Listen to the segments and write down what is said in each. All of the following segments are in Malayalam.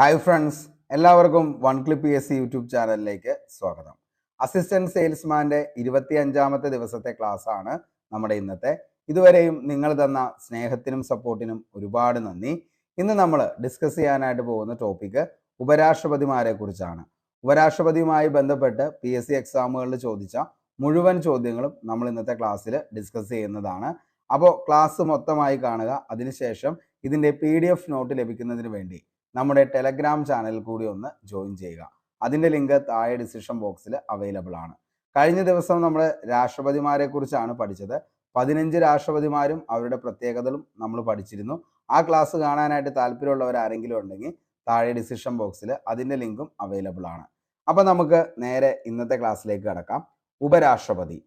ഹായ് ഫ്രണ്ട്സ് എല്ലാവർക്കും one clip S C YouTube ചാനലിലേക്ക് സ്വാഗതം. അസിസ്റ്റന്റ് സെയിൽസ്മാന്റെ ഇരുപത്തി അഞ്ചാമത്തെ ദിവസത്തെ ക്ലാസ് ആണ് നമ്മുടെ ഇന്നത്തെ. ഇതുവരെയും നിങ്ങൾ തന്ന സ്നേഹത്തിനും സപ്പോർട്ടിനും ഒരുപാട് നന്ദി. ഇന്ന് നമ്മൾ ഡിസ്കസ് ചെയ്യാനായിട്ട് പോകുന്ന ടോപ്പിക്ക് ഉപരാഷ്ട്രപതിമാരെ കുറിച്ചാണ്. ഉപരാഷ്ട്രപതിയുമായി ബന്ധപ്പെട്ട് പി എസ് സി എക്സാമുകളിൽ ചോദിച്ച മുഴുവൻ ചോദ്യങ്ങളും നമ്മൾ ഇന്നത്തെ ക്ലാസ്സിൽ ഡിസ്കസ് ചെയ്യുന്നതാണ്. അപ്പോൾ ക്ലാസ് മൊത്തമായി കാണുക. അതിനുശേഷം ഇതിന്റെ പി ഡി എഫ് നോട്ട് ലഭിക്കുന്നതിന് വേണ്ടി നമ്മുടെ ടെലഗ്രാം ചാനൽ കൂടി ഒന്ന് ജോയിൻ ചെയ്യുക. അതിന്റെ ലിങ്ക് താഴെ ഡിസിഷൻ ബോക്സിൽ അവൈലബിൾ ആണ്. കഴിഞ്ഞ ദിവസം നമ്മൾ രാഷ്ട്രപതിമാരെ കുറിച്ചാണ് പഠിച്ചത്. പതിനഞ്ച് രാഷ്ട്രപതിമാരും അവരുടെ പ്രത്യേകതകളും നമ്മൾ പഠിച്ചിരുന്നു. ആ ക്ലാസ് കാണാനായിട്ട് താല്പര്യമുള്ളവർ ആരെങ്കിലും ഉണ്ടെങ്കിൽ താഴെ ഡിസിഷൻ ബോക്സിൽ അതിന്റെ ലിങ്കും അവൈലബിൾ ആണ്. അപ്പം നമുക്ക് നേരെ ഇന്നത്തെ ക്ലാസ്സിലേക്ക് കടക്കാം. ഉപരാഷ്ട്രപതി.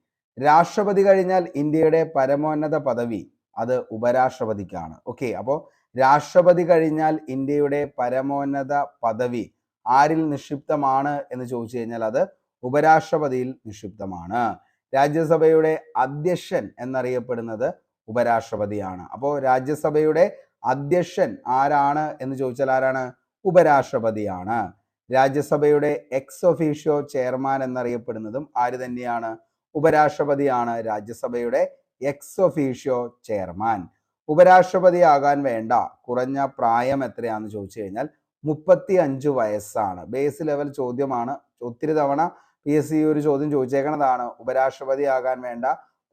രാഷ്ട്രപതി കഴിഞ്ഞാൽ ഇന്ത്യയുടെ പരമോന്നത പദവി അത് ഉപരാഷ്ട്രപതിക്കാണ്. ഓക്കെ അപ്പോൾ രാഷ്ട്രപതി കഴിഞ്ഞാൽ ഇന്ത്യയുടെ പരമോന്നത പദവി ആരിൽ നിക്ഷിപ്തമാണ് എന്ന് ചോദിച്ചു കഴിഞ്ഞാൽ അത് ഉപരാഷ്ട്രപതിയിൽ നിക്ഷിപ്തമാണ്. രാജ്യസഭയുടെ അധ്യക്ഷൻ എന്നറിയപ്പെടുന്നത് ഉപരാഷ്ട്രപതിയാണ്. അപ്പോൾ രാജ്യസഭയുടെ അധ്യക്ഷൻ ആരാണ് എന്ന് ചോദിച്ചാൽ ആരാണ്? ഉപരാഷ്ട്രപതിയാണ്. രാജ്യസഭയുടെ എക്സ് ഒഫീഷ്യോ ചെയർമാൻ എന്നറിയപ്പെടുന്നതും ആര് തന്നെയാണ്? ഉപരാഷ്ട്രപതിയാണ് രാജ്യസഭയുടെ എക്സ് ഒഫീഷ്യോ ചെയർമാൻ ഉപരാഷ്ട്രപതിയാകാൻ വേണ്ട. കുറഞ്ഞ പ്രായം എത്രയാണെന്ന് ചോദിച്ചു കഴിഞ്ഞാൽ മുപ്പത്തി അഞ്ച് വയസ്സാണ്. ബേസ് ലെവൽ ചോദ്യമാണ്. ഒത്തിരി തവണ പി എസ് സി ഒരു ചോദ്യം ചോദിച്ചേക്കുന്നതാണ് ഉപരാഷ്ട്രപതിയാകാൻ വേണ്ട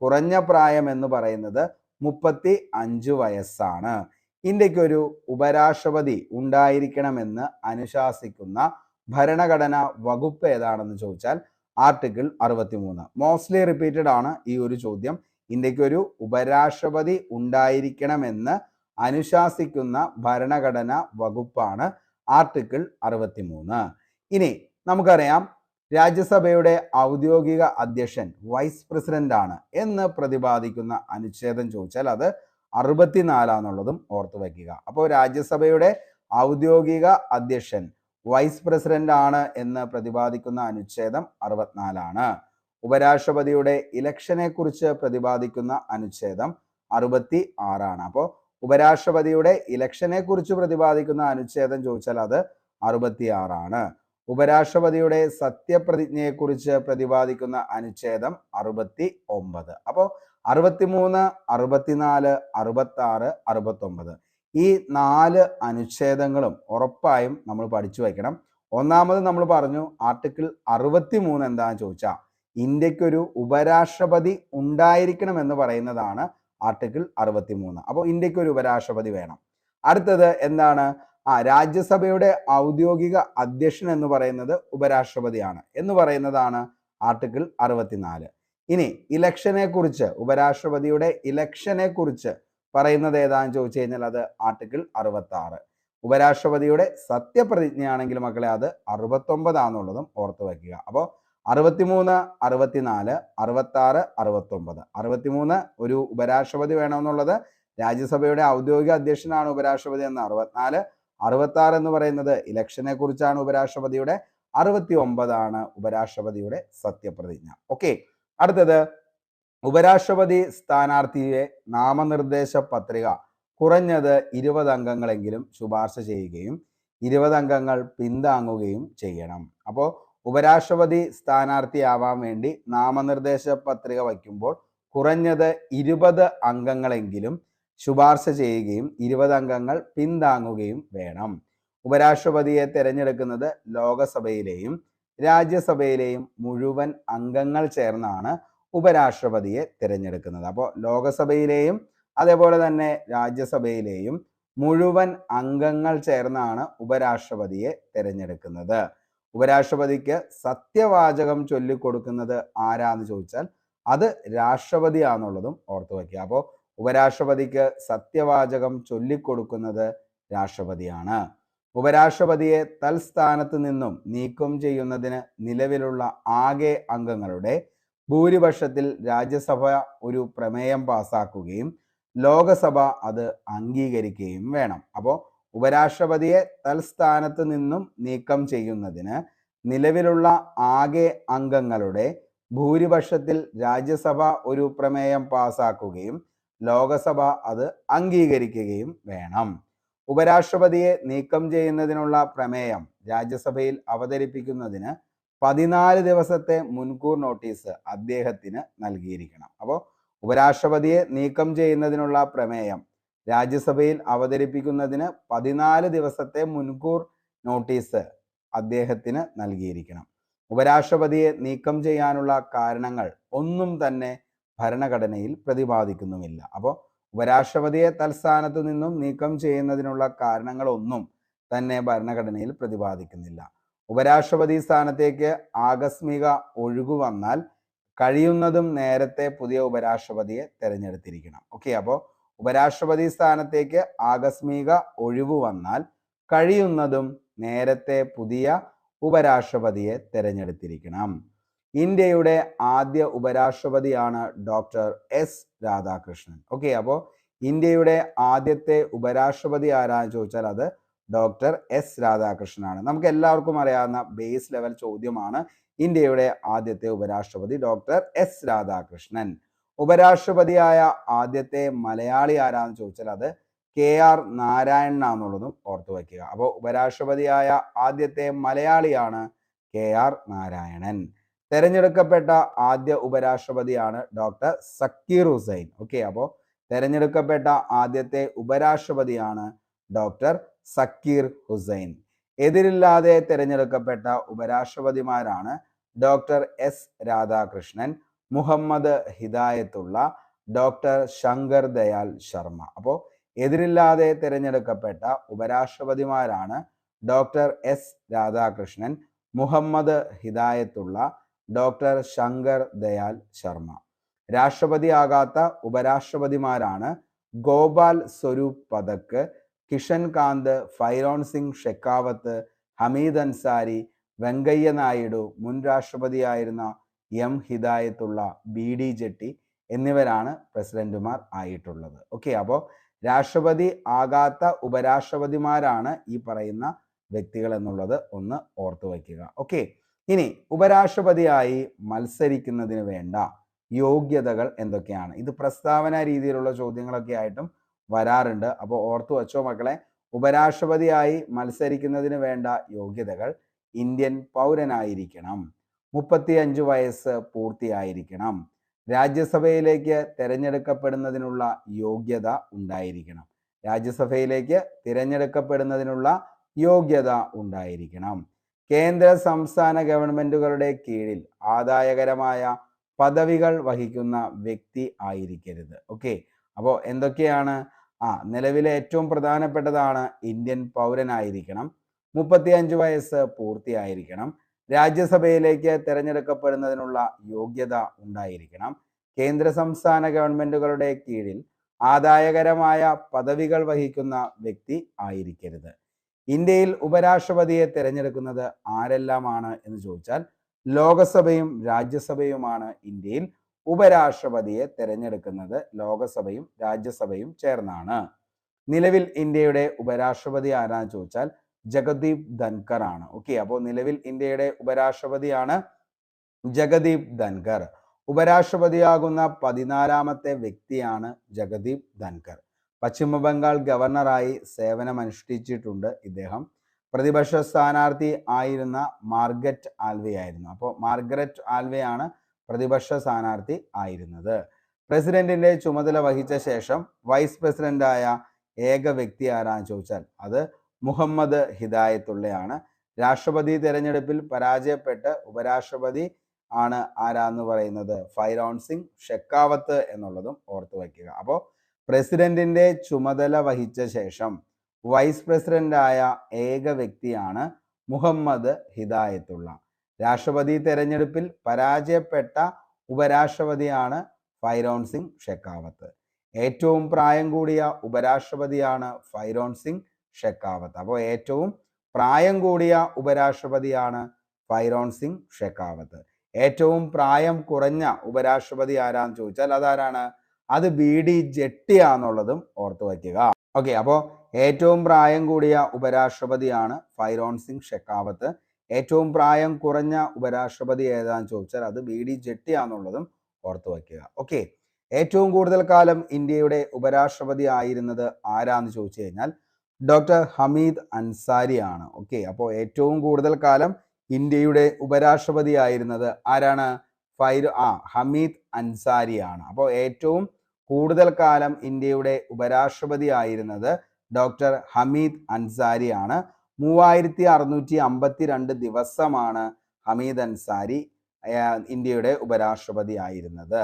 കുറഞ്ഞ പ്രായം എന്ന് പറയുന്നത് മുപ്പത്തി അഞ്ച് വയസ്സാണ്. ഇന്ത്യയ്ക്ക് ഒരു ഉപരാഷ്ട്രപതി ഉണ്ടായിരിക്കണമെന്ന് അനുശാസിക്കുന്ന ഭരണഘടന വകുപ്പ് ഏതാണെന്ന് ചോദിച്ചാൽ ആർട്ടിക്കിൾ അറുപത്തിമൂന്ന്. മോസ്റ്റ്ലി റിപ്പീറ്റഡ് ആണ് ഈ ഒരു ചോദ്യം. ഇന്ത്യയ്ക്ക് ഒരു ഉപരാഷ്ട്രപതി ഉണ്ടായിരിക്കണമെന്ന് അനുശാസിക്കുന്ന ഭരണഘടന വകുപ്പാണ് ആർട്ടിക്കിൾ അറുപത്തിമൂന്ന്. ഇനി നമുക്കറിയാം രാജ്യസഭയുടെ ഔദ്യോഗിക അധ്യക്ഷൻ വൈസ് പ്രസിഡന്റ് ആണ് എന്ന് പ്രതിപാദിക്കുന്ന അനുച്ഛേദം ചോദിച്ചാൽ അത് അറുപത്തിനാലാന്നുള്ളതും ഓർത്തു വയ്ക്കുക. അപ്പോൾ രാജ്യസഭയുടെ ഔദ്യോഗിക അധ്യക്ഷൻ വൈസ് പ്രസിഡന്റ് ആണ് എന്ന് പ്രതിപാദിക്കുന്ന അനുച്ഛേദം അറുപത്തിനാലാണ്. ഉപരാഷ്ട്രപതിയുടെ ഇലക്ഷനെ കുറിച്ച് പ്രതിപാദിക്കുന്ന അനുച്ഛേദം അറുപത്തി ആറാണ് അപ്പോൾ ഉപരാഷ്ട്രപതിയുടെ ഇലക്ഷനെ കുറിച്ച് പ്രതിപാദിക്കുന്ന അനുച്ഛേദം ചോദിച്ചാൽ അത് അറുപത്തി ആറാണ് ഉപരാഷ്ട്രപതിയുടെ സത്യപ്രതിജ്ഞയെക്കുറിച്ച് പ്രതിപാദിക്കുന്ന അനുച്ഛേദം അറുപത്തി ഒമ്പത് അപ്പോൾ അറുപത്തിമൂന്ന് അറുപത്തിനാല് അറുപത്തി ആറ് അറുപത്തൊമ്പത്. ഈ നാല് അനുച്ഛേദങ്ങളും ഉറപ്പായും നമ്മൾ പഠിച്ചു വയ്ക്കണം. ഒന്നാമത് നമ്മൾ പറഞ്ഞു ആർട്ടിക്കിൾ അറുപത്തി മൂന്ന് എന്താണെന്ന് ചോദിച്ചാൽ ഇന്ത്യക്കൊരു ഉപരാഷ്ട്രപതി ഉണ്ടായിരിക്കണം എന്ന് പറയുന്നതാണ് ആർട്ടിക്കിൾ അറുപത്തി മൂന്ന് അപ്പോൾ ഇന്ത്യയ്ക്ക് ഒരു ഉപരാഷ്ട്രപതി വേണം. അടുത്തത് എന്താണ്? ആ രാജ്യസഭയുടെ ഔദ്യോഗിക അധ്യക്ഷൻ എന്ന് പറയുന്നത് ഉപരാഷ്ട്രപതിയാണ് എന്ന് പറയുന്നതാണ് ആർട്ടിക്കിൾ അറുപത്തിനാല്. ഇനി ഇലക്ഷനെ കുറിച്ച് ഉപരാഷ്ട്രപതിയുടെ ഇലക്ഷനെ കുറിച്ച് പറയുന്നത് ഏതാണെന്ന് ചോദിച്ചു കഴിഞ്ഞാൽ അത് ആർട്ടിക്കിൾ അറുപത്തി ആറ് ഉപരാഷ്ട്രപതിയുടെ സത്യപ്രതിജ്ഞയാണെങ്കിൽ മക്കളെ അത് അറുപത്തൊമ്പതാണെന്നുള്ളതും ഓർത്തു വയ്ക്കുക. അപ്പോൾ അറുപത്തിമൂന്ന് അറുപത്തിനാല് അറുപത്തി ആറ് അറുപത്തൊമ്പത്. അറുപത്തിമൂന്ന് ഒരു ഉപരാഷ്ട്രപതി വേണമെന്നുള്ളത് രാജ്യസഭയുടെ ഔദ്യോഗിക അധ്യക്ഷനാണ് ഉപരാഷ്ട്രപതി എന്ന് അറുപത്തിനാല് അറുപത്തി ആറ് എന്ന് പറയുന്നത് ഇലക്ഷനെ കുറിച്ചാണ് ഉപരാഷ്ട്രപതിയുടെ അറുപത്തി ഒമ്പതാണ് ഉപരാഷ്ട്രപതിയുടെ സത്യപ്രതിജ്ഞ. ഓക്കെ അടുത്തത്. ഉപരാഷ്ട്രപതി സ്ഥാനാർത്ഥിയെ നാമനിർദ്ദേശ പത്രിക കുറഞ്ഞത് ഇരുപത് അംഗങ്ങളെങ്കിലും ശുപാർശ ചെയ്യുകയും ഇരുപത് അംഗങ്ങൾ പിന്താങ്ങുകയും ചെയ്യണം. അപ്പോൾ ഉപരാഷ്ട്രപതി സ്ഥാനാർത്ഥിയാവാൻ വേണ്ടി നാമനിർദ്ദേശ പത്രിക വയ്ക്കുമ്പോൾ കുറഞ്ഞത് ഇരുപത് അംഗങ്ങളെങ്കിലും ശുപാർശ ചെയ്യുകയും ഇരുപത് അംഗങ്ങൾ പിന്താങ്ങുകയും വേണം. ഉപരാഷ്ട്രപതിയെ തിരഞ്ഞെടുക്കുന്നത് ലോകസഭയിലെയും രാജ്യസഭയിലെയും മുഴുവൻ അംഗങ്ങൾ ചേർന്നാണ് ഉപരാഷ്ട്രപതിയെ തിരഞ്ഞെടുക്കുന്നത്. അപ്പോൾ ലോകസഭയിലെയും അതേപോലെ തന്നെ രാജ്യസഭയിലെയും മുഴുവൻ അംഗങ്ങൾ ചേർന്നാണ് ഉപരാഷ്ട്രപതിയെ തിരഞ്ഞെടുക്കുന്നത്. ഉപരാഷ്ട്രപതിക്ക് സത്യവാചകം ചൊല്ലിക്കൊടുക്കുന്നത് ആരാന്ന് ചോദിച്ചാൽ അത് രാഷ്ട്രപതിയാന്നുള്ളതും ഓർത്തു വയ്ക്കുക. അപ്പോൾ ഉപരാഷ്ട്രപതിക്ക് സത്യവാചകം ചൊല്ലിക്കൊടുക്കുന്നത് രാഷ്ട്രപതിയാണ്. ഉപരാഷ്ട്രപതിയെ തൽസ്ഥാനത്ത് നിന്നും നീക്കം ചെയ്യുന്നതിന് നിലവിലുള്ള ആകെ അംഗങ്ങളുടെ ഭൂരിപക്ഷത്തിൽ രാജ്യസഭ ഒരു പ്രമേയം പാസാക്കുകയും ലോകസഭ അത് അംഗീകരിക്കുകയും വേണം. അപ്പോൾ ഉപരാഷ്ട്രപതിയെ തൽസ്ഥാനത്ത് നിന്നും നീക്കം ചെയ്യുന്നതിന് നിലവിലുള്ള ആകെ അംഗങ്ങളുടെ ഭൂരിപക്ഷത്തിൽ രാജ്യസഭ ഒരു പ്രമേയം പാസാക്കുകയും ലോകസഭ അത് അംഗീകരിക്കുകയും വേണം. ഉപരാഷ്ട്രപതിയെ നീക്കം ചെയ്യുന്നതിനുള്ള പ്രമേയം രാജ്യസഭയിൽ അവതരിപ്പിക്കുന്നതിന് പതിനാല് ദിവസത്തെ മുൻകൂർ നോട്ടീസ് അദ്ദേഹത്തിന് നൽകിയിരിക്കണം. അപ്പോൾ ഉപരാഷ്ട്രപതിയെ നീക്കം ചെയ്യുന്നതിനുള്ള പ്രമേയം രാജ്യസഭയിൽ അവതരിപ്പിക്കുന്നതിന് പതിനാല് ദിവസത്തെ മുൻകൂർ നോട്ടീസ് അദ്ദേഹത്തിന് നൽകിയിരിക്കണം. ഉപരാഷ്ട്രപതിയെ നീക്കം ചെയ്യാനുള്ള കാരണങ്ങൾ ഒന്നും തന്നെ ഭരണഘടനയിൽ പ്രതിപാദിക്കുന്നുമില്ല. അപ്പോൾ ഉപരാഷ്ട്രപതിയെ തൽസ്ഥാനത്തു നിന്നും നീക്കം ചെയ്യുന്നതിനുള്ള കാരണങ്ങളൊന്നും തന്നെ ഭരണഘടനയിൽ പ്രതിപാദിക്കുന്നില്ല. ഉപരാഷ്ട്രപതി സ്ഥാനത്തേക്ക് ആകസ്മിക ഒഴുകു വന്നാൽ കഴിയുന്നതും നേരത്തെ പുതിയ ഉപരാഷ്ട്രപതിയെ തെരഞ്ഞെടുത്തിരിക്കണം. ഓക്കെ അപ്പോൾ ഉപരാഷ്ട്രപതി സ്ഥാനത്തേക്ക് ആകസ്മിക ഒഴിവ് വന്നാൽ കഴിയുന്നതും നേരത്തെ പുതിയ ഉപരാഷ്ട്രപതിയെ തെരഞ്ഞെടുത്തിരിക്കണം. ഇന്ത്യയുടെ ആദ്യ ഉപരാഷ്ട്രപതിയാണ് ഡോക്ടർ എസ് രാധാകൃഷ്ണൻ. ഓക്കെ അപ്പോൾ ഇന്ത്യയുടെ ആദ്യത്തെ ഉപരാഷ്ട്രപതി ആരാന്ന് ചോദിച്ചാൽ അത് ഡോക്ടർ എസ് രാധാകൃഷ്ണനാണ്. നമുക്ക് എല്ലാവർക്കും അറിയാവുന്ന ബേസ് ലെവൽ ചോദ്യമാണ് ഇന്ത്യയുടെ ആദ്യത്തെ ഉപരാഷ്ട്രപതി ഡോക്ടർ എസ് രാധാകൃഷ്ണൻ. ഉപരാഷ്ട്രപതിയായ ആദ്യത്തെ മലയാളി ആരാന്ന് ചോദിച്ചാൽ അത് കെ ആർ നാരായണനാന്നുള്ളതും ഓർത്തു വയ്ക്കുക. അപ്പോൾ ഉപരാഷ്ട്രപതിയായ ആദ്യത്തെ മലയാളിയാണ് കെ ആർ നാരായണൻ. തെരഞ്ഞെടുക്കപ്പെട്ട ആദ്യ ഉപരാഷ്ട്രപതിയാണ് ഡോക്ടർ സക്കീർ ഹുസൈൻ. ഓക്കെ അപ്പോൾ തെരഞ്ഞെടുക്കപ്പെട്ട ആദ്യത്തെ ഉപരാഷ്ട്രപതിയാണ് ഡോക്ടർ സക്കീർ ഹുസൈൻ. എതിരില്ലാതെ തിരഞ്ഞെടുക്കപ്പെട്ട ഉപരാഷ്ട്രപതിമാരാണ് doctor S Radhakrishnan Muhammad Hidayatullah doctor Shankar Dayal Sharma. അപ്പോൾ എതിരില്ലാതെ തിരഞ്ഞെടുക്കപ്പെട്ട ഉപരാഷ്ട്രപതിമാരാണ് doctor S Radhakrishnan Muhammad Hidayatullah doctor Shankar Dayal Sharma. രാഷ്ട്രപതിയാകാത്ത ഉപരാഷ്ട്രപതിമാരാണ് ഗോപാൽ സ്വരൂപ് പതക്ക് കിഷൻ കാന്ത് ഫൈറോൺ സിംഗ് ഷെക്കാവത്ത് ഹമീദ് അൻസാരി വെങ്കയ്യ നായിഡു മുൻ രാഷ്ട്രപതിയായിരുന്ന M Hidayatullah B D Jatti എന്നിവരാണ് പ്രസിഡന്റുമാർ ആയിട്ടുള്ളത്. ഓക്കെ അപ്പോൾ രാഷ്ട്രപതി ആകാത്ത ഉപരാഷ്ട്രപതിമാരാണ് ഈ പറയുന്ന വ്യക്തികൾ എന്നുള്ളത് ഒന്ന് ഓർത്തു വയ്ക്കുക. ഓക്കെ ഇനി ഉപരാഷ്ട്രപതിയായി മത്സരിക്കുന്നതിന് വേണ്ട യോഗ്യതകൾ എന്തൊക്കെയാണ്? ഇത് പ്രസ്താവന രീതിയിലുള്ള ചോദ്യങ്ങളൊക്കെ ആയിട്ടും വരാറുണ്ട്. അപ്പോൾ ഓർത്തു വച്ചോ മക്കളെ ഉപരാഷ്ട്രപതിയായി മത്സരിക്കുന്നതിന് വേണ്ട യോഗ്യതകൾ ഇന്ത്യൻ പൗരനായിരിക്കണം. മുപ്പത്തിയഞ്ച് വയസ്സ് പൂർത്തിയായിരിക്കണം. രാജ്യസഭയിലേക്ക് തിരഞ്ഞെടുക്കപ്പെടുന്നതിനുള്ള യോഗ്യത ഉണ്ടായിരിക്കണം. രാജ്യസഭയിലേക്ക് തിരഞ്ഞെടുക്കപ്പെടുന്നതിനുള്ള യോഗ്യത ഉണ്ടായിരിക്കണം. കേന്ദ്ര സംസ്ഥാന ഗവൺമെന്റുകളുടെ കീഴിൽ ആദായകരമായ പദവികൾ വഹിക്കുന്ന വ്യക്തി ആയിരിക്കരുത്. ഓക്കെ? അപ്പോൾ എന്തൊക്കെയാണ്? ആ നിലവിലെ ഏറ്റവും പ്രധാനപ്പെട്ടതാണ് ഇന്ത്യൻ പൗരനായിരിക്കണം. മുപ്പത്തിയഞ്ച് വയസ്സ് പൂർത്തിയായിരിക്കണം. രാജ്യസഭയിലേക്ക് തിരഞ്ഞെടുക്കപ്പെടുന്നതിനുള്ള യോഗ്യത ഉണ്ടായിരിക്കണം. കേന്ദ്ര സംസ്ഥാന ഗവൺമെന്റുകളുടെ കീഴിൽ ആദായകരമായ പദവികൾ വഹിക്കുന്ന വ്യക്തി ആയിരിക്കരുത്. ഇന്ത്യയിൽ ഉപരാഷ്ട്രപതിയെ തിരഞ്ഞെടുക്കുന്നത് ആരെല്ലാമാണ് എന്ന് ചോദിച്ചാൽ ലോകസഭയും രാജ്യസഭയുമാണ് ഇന്ത്യയിൽ ഉപരാഷ്ട്രപതിയെ തിരഞ്ഞെടുക്കുന്നത്. ലോകസഭയും രാജ്യസഭയും ചേർന്നാണ്. നിലവിൽ ഇന്ത്യയുടെ ഉപരാഷ്ട്രപതി ആരാന്ന് ചോദിച്ചാൽ ജഗദീപ് ധൻകർ ആണ്. ഓക്കെ അപ്പോൾ നിലവിൽ ഇന്ത്യയുടെ ഉപരാഷ്ട്രപതിയാണ് ജഗദീപ് ധൻകർ. ഉപരാഷ്ട്രപതിയാകുന്ന പതിനാലാമത്തെ വ്യക്തിയാണ് ജഗദീപ് ധൻകർ. പശ്ചിമ ബംഗാൾ ഗവർണറായി സേവനമനുഷ്ഠിച്ചിട്ടുണ്ട് ഇദ്ദേഹം. പ്രതിപക്ഷ സ്ഥാനാർത്ഥി ആയിരുന്ന മാർഗറ്റ് ആൽവെ ആയിരുന്നു. അപ്പോൾ മാർഗരറ്റ് ആൽവെയാണ് പ്രതിപക്ഷ സ്ഥാനാർത്ഥി ആയിരുന്നത്. പ്രസിഡന്റിന്റെ ചുമതല വഹിച്ച ശേഷം വൈസ് പ്രസിഡന്റായ ഏക വ്യക്തി ആരാന്ന് ചോദിച്ചാൽ അത് മുഹമ്മദ് ഹിദായത്തുള്ളയാണ്. രാഷ്ട്രപതി തെരഞ്ഞെടുപ്പിൽ പരാജയപ്പെട്ട് ഉപരാഷ്ട്രപതി ആണ് ആരാന്ന് പറയുന്നത്? ഫൈറോൺ സിംഗ് ഷെക്കാവത്ത് എന്നുള്ളതും ഓർത്തു വയ്ക്കുക. അപ്പോൾ പ്രസിഡന്റിന്റെ ചുമതല വഹിച്ച ശേഷം വൈസ് പ്രസിഡന്റായ ഏക വ്യക്തിയാണ് മുഹമ്മദ് ഹിദായത്തുള്ള. രാഷ്ട്രപതി തെരഞ്ഞെടുപ്പിൽ പരാജയപ്പെട്ട ഉപരാഷ്ട്രപതിയാണ് ഫൈറോൺ സിംഗ് ഷെക്കാവത്ത്. ഏറ്റവും പ്രായം കൂടിയ ഉപരാഷ്ട്രപതിയാണ് ഫൈറോൺ സിംഗ്. ഷെക്കാവത്ത്. അപ്പോൾ ഏറ്റവും പ്രായം കൂടിയ ഉപരാഷ്ട്രപതിയാണ് ഫൈറോൺ സിംഗ് ഷെക്കാവത്ത്. ഏറ്റവും പ്രായം കുറഞ്ഞ ഉപരാഷ്ട്രപതി ആരാന്ന് ചോദിച്ചാൽ അതാരാണ്? അത് ബി ഡി ജെട്ടിയാന്നുള്ളതും ഓർത്തു വയ്ക്കുക. ഓക്കെ അപ്പോൾ ഏറ്റവും പ്രായം കൂടിയ ഉപരാഷ്ട്രപതിയാണ് ഫൈറോൺ സിംഗ് ഷെക്കാവത്ത്. ഏറ്റവും പ്രായം കുറഞ്ഞ ഉപരാഷ്ട്രപതി ഏതാന്ന് ചോദിച്ചാൽ അത് ബി ഡി ജെട്ടിയാന്നുള്ളതും ഓർത്തു വയ്ക്കുക. ഓക്കെ ഏറ്റവും കൂടുതൽ കാലം ഇന്ത്യയുടെ ഉപരാഷ്ട്രപതി ആയിരുന്നത് ആരാന്ന് ചോദിച്ചു കഴിഞ്ഞാൽ ഡോക്ടർ ഹമീദ് അൻസാരിയാണ്. ഓക്കെ അപ്പോൾ ഏറ്റവും കൂടുതൽ കാലം ഇന്ത്യയുടെ ഉപരാഷ്ട്രപതി ആയിരുന്നത് ആരാണ്? ഫൈറു ആ ഹമീദ് അൻസാരിയാണ്. അപ്പോൾ ഏറ്റവും കൂടുതൽ കാലം ഇന്ത്യയുടെ ഉപരാഷ്ട്രപതി ആയിരുന്നത് ഡോക്ടർ ഹമീദ് അൻസാരിയാണ്. മൂവായിരത്തി അറുന്നൂറ്റി അമ്പത്തി രണ്ട് ദിവസമാണ് ഹമീദ് അൻസാരി ഇന്ത്യയുടെ ഉപരാഷ്ട്രപതി ആയിരുന്നത്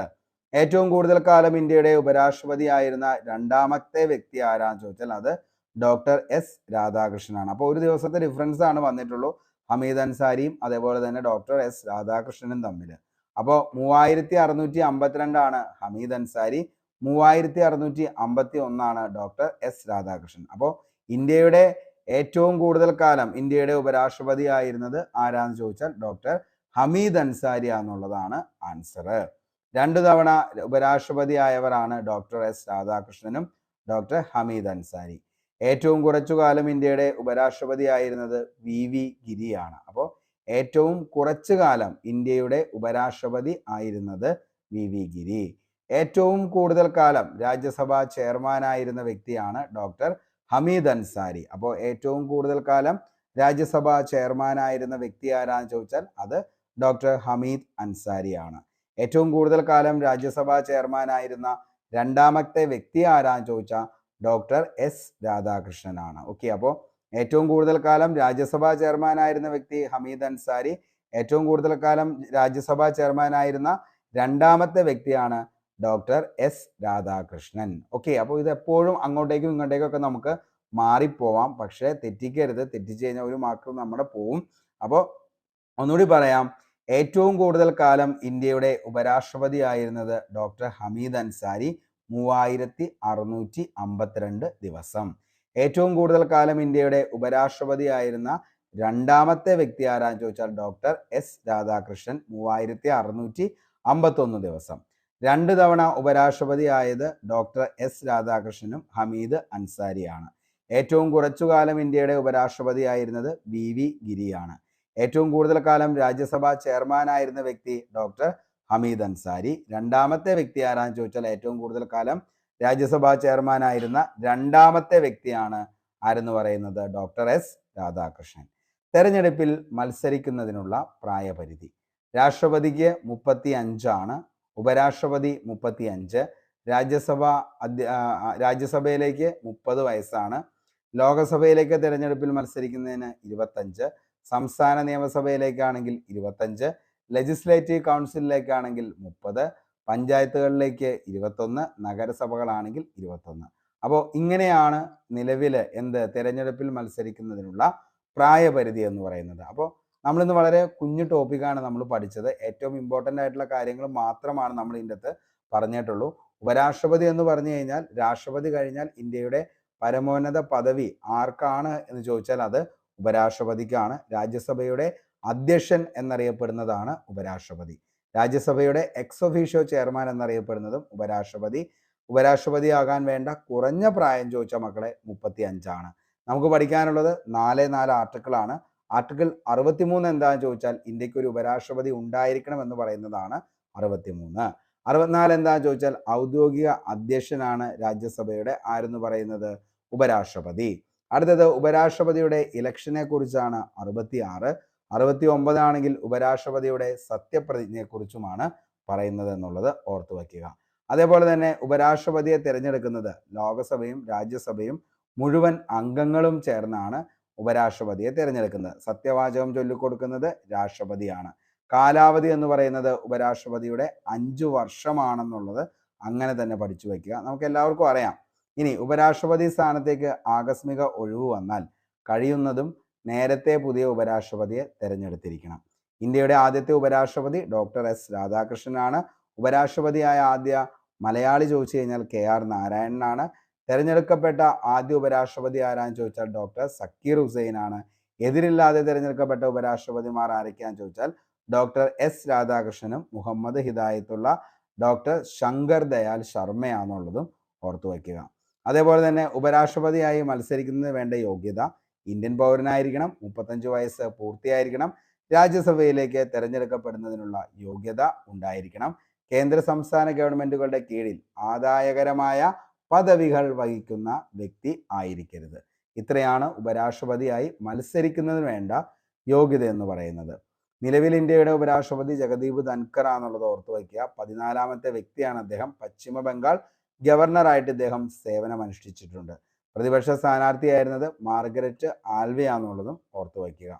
ഏറ്റവും കൂടുതൽ കാലം ഇന്ത്യയുടെ ഉപരാഷ്ട്രപതി ആയിരുന്ന രണ്ടാമത്തെ വ്യക്തി ആരാന്ന് ചോദിച്ചാൽ അത് ഡോക്ടർ എസ് രാധാകൃഷ്ണനാണ്. അപ്പോൾ ഒരു ദിവസത്തെ ഡിഫറൻസ് ആണ് വന്നിട്ടുള്ളൂ ഹമീദ് അൻസാരിയും അതേപോലെ തന്നെ ഡോക്ടർ എസ് രാധാകൃഷ്ണനും തമ്മിൽ അപ്പോൾ മൂവായിരത്തി അറുന്നൂറ്റി അമ്പത്തിരണ്ടാണ് ഹമീദ് അൻസാരി മൂവായിരത്തി അറുന്നൂറ്റി അമ്പത്തി ഒന്നാണ് ഡോക്ടർ എസ് രാധാകൃഷ്ണൻ. അപ്പോൾ ഇന്ത്യയുടെ ഏറ്റവും കൂടുതൽ കാലം ഇന്ത്യയുടെ ഉപരാഷ്ട്രപതി ആയിരുന്നത് ആരാന്ന് ചോദിച്ചാൽ ഡോക്ടർ ഹമീദ് അൻസാരി എന്നുള്ളതാണ് ആൻസർ രണ്ടു തവണ ഉപരാഷ്ട്രപതി ആയവരാണ് ഡോക്ടർ എസ് രാധാകൃഷ്ണനും ഡോക്ടർ ഹമീദ് അൻസാരി. ഏറ്റവും കുറച്ചു കാലം ഇന്ത്യയുടെ ഉപരാഷ്ട്രപതി ആയിരുന്നത് വി വി ഗിരിയാണ്. അപ്പോൾ ഏറ്റവും കുറച്ചു കാലം ഇന്ത്യയുടെ ഉപരാഷ്ട്രപതി ആയിരുന്നത് വി വി ഗിരി. ഏറ്റവും കൂടുതൽ കാലം രാജ്യസഭാ ചെയർമാനായിരുന്ന വ്യക്തിയാണ് ഡോക്ടർ ഹമീദ് അൻസാരി. അപ്പോൾ ഏറ്റവും കൂടുതൽ കാലം രാജ്യസഭാ ചെയർമാനായിരുന്ന വ്യക്തി ആരാന്ന് ചോദിച്ചാൽ അത് ഡോക്ടർ ഹമീദ് അൻസാരിയാണ്. ഏറ്റവും കൂടുതൽ കാലം രാജ്യസഭാ ചെയർമാനായിരുന്ന രണ്ടാമത്തെ വ്യക്തി ആരാന്ന് ചോദിച്ചാൽ ഡോക്ടർ എസ് രാധാകൃഷ്ണനാണ്. ഓക്കെ അപ്പോൾ ഏറ്റവും കൂടുതൽ കാലം രാജ്യസഭാ ചെയർമാനായിരുന്ന വ്യക്തി ഹമീദ് അൻസാരി ഏറ്റവും കൂടുതൽ കാലം രാജ്യസഭാ ചെയർമാനായിരുന്ന രണ്ടാമത്തെ വ്യക്തിയാണ് ഡോക്ടർ എസ് രാധാകൃഷ്ണൻ. ഓക്കെ അപ്പോൾ ഇത് എപ്പോഴും അങ്ങോട്ടേക്കും ഇങ്ങോട്ടേക്കും ഒക്കെ നമുക്ക് മാറിപ്പോവാം. പക്ഷേ തെറ്റിക്കരുത്. തെറ്റിച്ചു കഴിഞ്ഞാൽ ഒരു മാർക്ക് നമ്മുടെ പോവും. അപ്പോൾ ഒന്നുകൂടി പറയാം. ഏറ്റവും കൂടുതൽ കാലം ഇന്ത്യയുടെ ഉപരാഷ്ട്രപതി ആയിരുന്നത് ഡോക്ടർ ഹമീദ് അൻസാരി. മൂവായിരത്തി അറുന്നൂറ്റി അമ്പത്തിരണ്ട് ദിവസം. ഏറ്റവും കൂടുതൽ കാലം ഇന്ത്യയുടെ ഉപരാഷ്ട്രപതി ആയിരുന്ന രണ്ടാമത്തെ വ്യക്തി ആരാന്ന് ചോദിച്ചാൽ ഡോക്ടർ എസ് രാധാകൃഷ്ണൻ മൂവായിരത്തി അറുന്നൂറ്റി അമ്പത്തൊന്ന് ദിവസം. രണ്ട് തവണ ഉപരാഷ്ട്രപതി ആയത് ഡോക്ടർ എസ് രാധാകൃഷ്ണനും ഹമീദ് അൻസാരിയാണ്. ഏറ്റവും കുറച്ചു കാലം ഇന്ത്യയുടെ ഉപരാഷ്ട്രപതി ആയിരുന്നത് വി വി ഗിരിയാണ്. ഏറ്റവും കൂടുതൽ കാലം രാജ്യസഭാ ചെയർമാനായിരുന്ന വ്യക്തി ഡോക്ടർ ഹമീദ് അൻസാരി. രണ്ടാമത്തെ വ്യക്തി ആരാന്ന് ചോദിച്ചാൽ ഏറ്റവും കൂടുതൽ കാലം രാജ്യസഭാ ചെയർമാനായിരുന്ന രണ്ടാമത്തെ വ്യക്തിയാണ് ആരെന്ന് പറയുന്നത്? Doctor S. രാധാകൃഷ്ണൻ. തെരഞ്ഞെടുപ്പിൽ മത്സരിക്കുന്നതിനുള്ള പ്രായപരിധി. രാഷ്ട്രപതിക്ക് മുപ്പത്തി അഞ്ചാണ് ഉപരാഷ്ട്രപതി മുപ്പത്തി അഞ്ച് രാജ്യസഭ രാജ്യസഭയിലേക്ക് മുപ്പത് വയസ്സാണ്. ലോകസഭയിലേക്ക് തെരഞ്ഞെടുപ്പിൽ മത്സരിക്കുന്നതിന് ഇരുപത്തഞ്ച്. സംസ്ഥാന നിയമസഭയിലേക്കാണെങ്കിൽ ഇരുപത്തഞ്ച്. ലെജിസ്ലേറ്റീവ് കൗൺസിലിലേക്കാണെങ്കിൽ മുപ്പത് പഞ്ചായത്തുകളിലേക്ക് ഇരുപത്തൊന്ന് നഗരസഭകളാണെങ്കിൽ ഇരുപത്തൊന്ന്. അപ്പോൾ ഇങ്ങനെയാണ് നിലവിൽ എന്ത് തിരഞ്ഞെടുപ്പിൽ മത്സരിക്കുന്നതിനുള്ള പ്രായപരിധി എന്ന് പറയുന്നത്. അപ്പോൾ നമ്മളിന്ന് വളരെ കുഞ്ഞു ടോപ്പിക്കാണ് നമ്മൾ പഠിച്ചത്. ഏറ്റവും ഇമ്പോർട്ടന്റ് ആയിട്ടുള്ള കാര്യങ്ങൾ മാത്രമാണ് നമ്മൾ ഇതിന്റെ അകത്ത് പറഞ്ഞിട്ടുള്ളൂ. ഉപരാഷ്ട്രപതി എന്ന് പറഞ്ഞു കഴിഞ്ഞാൽ രാഷ്ട്രപതി കഴിഞ്ഞാൽ ഇന്ത്യയുടെ പരമോന്നത പദവി ആർക്കാണ് എന്ന് ചോദിച്ചാൽ അത് ഉപരാഷ്ട്രപതിക്കാണ്. രാജ്യസഭയുടെ അധ്യക്ഷൻ എന്നറിയപ്പെടുന്നതാണ് ഉപരാഷ്ട്രപതി. രാജ്യസഭയുടെ എക്സ് ഒഫീഷ്യോ ചെയർമാൻ എന്നറിയപ്പെടുന്നതും ഉപരാഷ്ട്രപതി. ഉപരാഷ്ട്രപതി ആകാൻ വേണ്ട കുറഞ്ഞ പ്രായം ചോദിച്ച മക്കളെ മുപ്പത്തി അഞ്ചാണ് നമുക്ക് പഠിക്കാനുള്ളത് നാല് നാല് ആർട്ടിക്കിളാണ് ആർട്ടിക്കിൾ അറുപത്തിമൂന്ന് എന്താണെന്ന് ചോദിച്ചാൽ ഇന്ത്യയ്ക്ക് ഒരു ഉപരാഷ്ട്രപതി ഉണ്ടായിരിക്കണം എന്ന് പറയുന്നതാണ് അറുപത്തിമൂന്ന്. അറുപത്തിനാല് എന്താണെന്ന് ചോദിച്ചാൽ ഔദ്യോഗിക അധ്യക്ഷനാണ് രാജ്യസഭയുടെ ആരെന്ന് പറയുന്നത് ഉപരാഷ്ട്രപതി. അടുത്തത് ഉപരാഷ്ട്രപതിയുടെ ഇലക്ഷനെ കുറിച്ചാണ് അറുപത്തി ആറ് അറുപത്തി ഒമ്പതാണെങ്കിൽ ഉപരാഷ്ട്രപതിയുടെ സത്യപ്രതിജ്ഞയെ കുറിച്ചുമാണ് പറയുന്നത് എന്നുള്ളത് ഓർത്തു വയ്ക്കുക. അതേപോലെ തന്നെ ഉപരാഷ്ട്രപതിയെ തിരഞ്ഞെടുക്കുന്നത് ലോകസഭയും രാജ്യസഭയും മുഴുവൻ അംഗങ്ങളും ചേർന്നാണ് ഉപരാഷ്ട്രപതിയെ തിരഞ്ഞെടുക്കുന്നത്. സത്യവാചകം ചൊല്ലിക്കൊടുക്കുന്നത് രാഷ്ട്രപതിയാണ്. കാലാവധി എന്ന് പറയുന്നത് ഉപരാഷ്ട്രപതിയുടെ അഞ്ചു വർഷമാണെന്നുള്ളത് അങ്ങനെ തന്നെ പഠിച്ചു വയ്ക്കുക. നമുക്ക് എല്ലാവർക്കും അറിയാം. ഇനി ഉപരാഷ്ട്രപതി സ്ഥാനത്തേക്ക് ആകസ്മിക ഒഴിവ് വന്നാൽ കഴിയുന്നതും നേരത്തെ പുതിയ ഉപരാഷ്ട്രപതിയെ തെരഞ്ഞെടുത്തിരിക്കണം. ഇന്ത്യയുടെ ആദ്യത്തെ ഉപരാഷ്ട്രപതി ഡോക്ടർ എസ് രാധാകൃഷ്ണനാണ്. ഉപരാഷ്ട്രപതിയായ ആദ്യ മലയാളി ചോദിച്ചു കഴിഞ്ഞാൽ കെ ആർ നാരായണനാണ്. തെരഞ്ഞെടുക്കപ്പെട്ട ആദ്യ ഉപരാഷ്ട്രപതി ആരാന്ന് ചോദിച്ചാൽ ഡോക്ടർ സക്കീർ ഹുസൈനാണ്. എതിരില്ലാതെ തിരഞ്ഞെടുക്കപ്പെട്ട ഉപരാഷ്ട്രപതിമാർ ആരൊക്കെയാന്ന് ചോദിച്ചാൽ ഡോക്ടർ എസ് രാധാകൃഷ്ണനും മുഹമ്മദ് ഹിദായത്തുള്ള ഡോക്ടർ ശങ്കർ ദയാൽ ശർമ്മയാണെന്നുള്ളതും ഓർത്തു വയ്ക്കുക. അതേപോലെ തന്നെ ഉപരാഷ്ട്രപതിയായി മത്സരിക്കുന്നതിന് വേണ്ട യോഗ്യത ഇന്ത്യൻ പൗരനായിരിക്കണം മുപ്പത്തഞ്ച് വയസ്സ് പൂർത്തിയായിരിക്കണം രാജ്യസഭയിലേക്ക് തിരഞ്ഞെടുക്കപ്പെടുന്നതിനുള്ള യോഗ്യത ഉണ്ടായിരിക്കണം. കേന്ദ്ര സംസ്ഥാന ഗവൺമെന്റുകളുടെ കീഴിൽ ആദായകരമായ പദവികൾ വഹിക്കുന്ന വ്യക്തി ആയിരിക്കരുത്. ഇത്രയാണ് ഉപരാഷ്ട്രപതിയായി മത്സരിക്കുന്നതിന് വേണ്ട യോഗ്യത എന്ന് പറയുന്നത്. നിലവിൽ ഇന്ത്യയുടെ ഉപരാഷ്ട്രപതി ജഗദീപ് ധൻഖർ ആണെന്നുള്ളത് ഓർത്തു വയ്ക്കുക. പതിനാലാമത്തെ വ്യക്തിയാണ് അദ്ദേഹം. പശ്ചിമ ബംഗാൾ ഗവർണറായിട്ട് ഇദ്ദേഹം സേവനം അനുഷ്ഠിച്ചിട്ടുണ്ട് പ്രതിപക്ഷ സ്ഥാനാർത്ഥിയായിരുന്നത് മാർഗരറ്റ് ആൽവയാന്നുള്ളതും ഓർത്തു വയ്ക്കുക.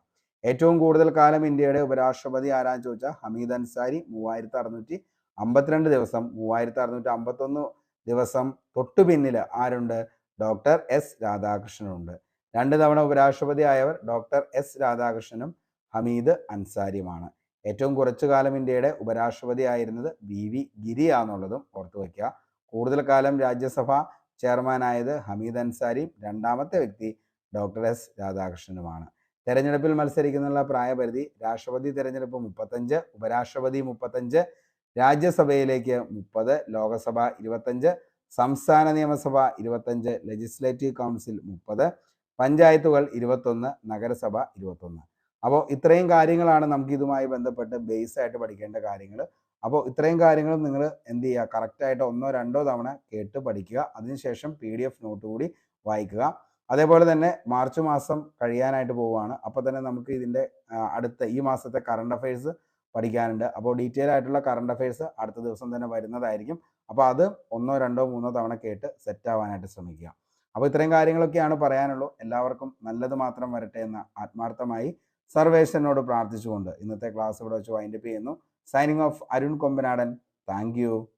ഏറ്റവും കൂടുതൽ കാലം ഇന്ത്യയുടെ ഉപരാഷ്ട്രപതി ആരാന്ന് ചോദിച്ചാൽ ഹമീദ് അൻസാരി മൂവായിരത്തി അറുന്നൂറ്റി അമ്പത്തിരണ്ട് ദിവസം മൂവായിരത്തി അറുന്നൂറ്റി അമ്പത്തൊന്ന് ദിവസം തൊട്ടു പിന്നിൽ ആരുണ്ട്? ഡോക്ടർ എസ് രാധാകൃഷ്ണനുണ്ട്. രണ്ട് തവണ ഉപരാഷ്ട്രപതി ആയവർ ഡോക്ടർ എസ് രാധാകൃഷ്ണനും ഹമീദ് അൻസാരിയുമാണ്. ഏറ്റവും കുറച്ചു കാലം ഇന്ത്യയുടെ ഉപരാഷ്ട്രപതി ആയിരുന്നത് ബി വി ഗിരിയാന്നുള്ളതും ഓർത്തു വയ്ക്കുക. കൂടുതൽ കാലം രാജ്യസഭ ചെയർമാനായത് ഹമീദ് അൻസാരിയും രണ്ടാമത്തെ വ്യക്തി ഡോക്ടർ എസ് രാധാകൃഷ്ണനുമാണ്. തെരഞ്ഞെടുപ്പിൽ മത്സരിക്കുന്നുള്ള പ്രായപരിധി രാഷ്ട്രപതി തെരഞ്ഞെടുപ്പ് മുപ്പത്തഞ്ച് ഉപരാഷ്ട്രപതി മുപ്പത്തഞ്ച് രാജ്യസഭയിലേക്ക് മുപ്പത് ലോകസഭ ഇരുപത്തഞ്ച് സംസ്ഥാന നിയമസഭ ഇരുപത്തഞ്ച് ലെജിസ്ലേറ്റീവ് കൗൺസിൽ മുപ്പത് പഞ്ചായത്തുകൾ ഇരുപത്തൊന്ന് നഗരസഭ ഇരുപത്തൊന്ന്. അപ്പോൾ ഇത്രയും കാര്യങ്ങളാണ് നമുക്ക് ഇതുമായി ബന്ധപ്പെട്ട് ബേസ് ആയിട്ട് പഠിക്കേണ്ട കാര്യങ്ങൾ അപ്പോൾ ഇത്രയും കാര്യങ്ങളും നിങ്ങൾ എന്ത് ചെയ്യുക? കറക്റ്റായിട്ട് ഒന്നോ രണ്ടോ തവണ കേട്ട് പഠിക്കുക. അതിനുശേഷം പി ഡി എഫ് നോട്ട് കൂടി വായിക്കുക. അതേപോലെ തന്നെ മാർച്ച് മാസം കഴിയാനായിട്ട് പോവുകയാണ്. അപ്പോൾ തന്നെ നമുക്ക് ഇതിന്റെ അടുത്ത ഈ മാസത്തെ കറണ്ട് അഫയേഴ്സ് പഠിക്കാനുണ്ട്. അപ്പോൾ ഡീറ്റെയിൽ ആയിട്ടുള്ള കറണ്ട് അഫയേഴ്സ് അടുത്ത ദിവസം തന്നെ വരുന്നതായിരിക്കും. അപ്പോൾ അത് ഒന്നോ രണ്ടോ മൂന്നോ തവണ കേട്ട് സെറ്റ് ആവാനായിട്ട് ശ്രമിക്കുക. അപ്പോൾ ഇത്രയും കാര്യങ്ങളൊക്കെയാണ് പറയാനുള്ളൂ. എല്ലാവർക്കും നല്ലത് മാത്രം വരട്ടെ എന്ന് ആത്മാർത്ഥമായി സർവേശ്വരനോട് പ്രാർത്ഥിച്ചുകൊണ്ട് ഇന്നത്തെ ക്ലാസ് ഇവിടെ വെച്ച് വൈൻഡപ്പ് ചെയ്യുന്നു. Signing off, Arun Kombinadan. Thank you.